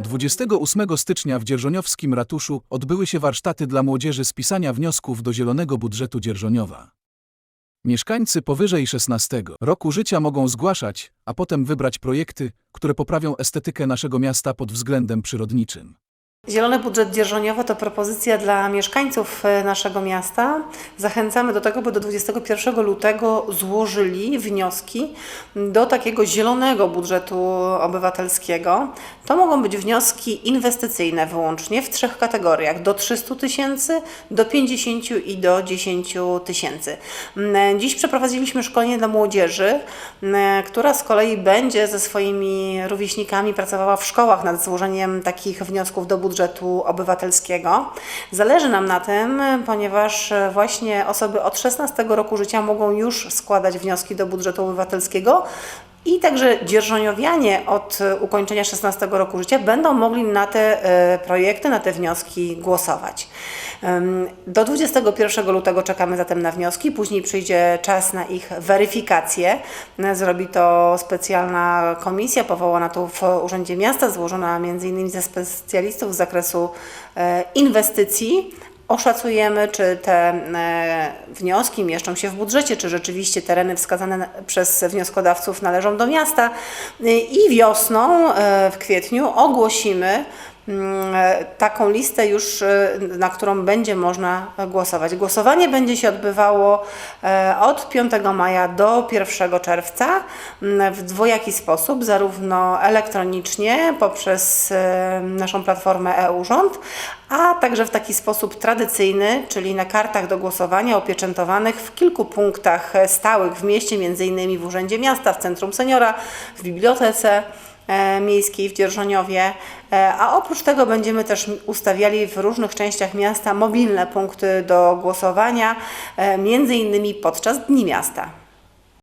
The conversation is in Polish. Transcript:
28 stycznia w Dzierżoniowskim ratuszu odbyły się warsztaty dla młodzieży z pisania wniosków do Zielonego Budżetu Dzierżoniowa. Mieszkańcy powyżej 16 roku życia mogą zgłaszać, a potem wybrać projekty, które poprawią estetykę naszego miasta pod względem przyrodniczym. Zielony budżet dzierżoniowy to propozycja dla mieszkańców e, naszego miasta. Zachęcamy do tego, by do 21 lutego złożyli wnioski do takiego zielonego budżetu obywatelskiego. To mogą być wnioski inwestycyjne wyłącznie w trzech kategoriach: do 300 tysięcy, do 50 i do 10 tysięcy. Mm, Dziś przeprowadziliśmy szkolenie dla młodzieży, mm, która z kolei będzie ze swoimi rówieśnikami pracowała w szkołach nad złożeniem takich wniosków do budżetu obywatelskiego. Zależy nam na tym, ponieważ właśnie osoby od 16 roku życia mogą już składać wnioski do budżetu obywatelskiego. I także dzierżoniowianie od ukończenia 16 roku życia będą mogli na te e, projekty, na te wnioski głosować. Do 21 lutego czekamy zatem na wnioski, później przyjdzie czas na ich weryfikację. E, Zrobi to specjalna komisja powołana tu w Urzędzie Miasta, złożona m.in. ze specjalistów z zakresu e, inwestycji, Oszacujemy, czy te e, wnioski mieszczą się w budżecie, czy rzeczywiście tereny wskazane przez wnioskodawców należą do miasta. I wiosną, w kwietniu, ogłosimy taką listę już, e, na którą będzie można głosować. Głosowanie będzie się odbywało e, od 5 maja do 1 czerwca mm, w dwojaki sposób, zarówno elektronicznie poprzez e, naszą platformę e-Urząd, a także w taki sposób tradycyjny, czyli na kartach do głosowania opieczętowanych w kilku punktach e, stałych w mieście, m.in. w Urzędzie Miasta, w Centrum Seniora, w Bibliotece e, Miejskiej w Dzierżoniowie, E, a oprócz tego będziemy też ustawiali w różnych częściach miasta mobilne punkty do głosowania, e, m.in. podczas Dni Miasta.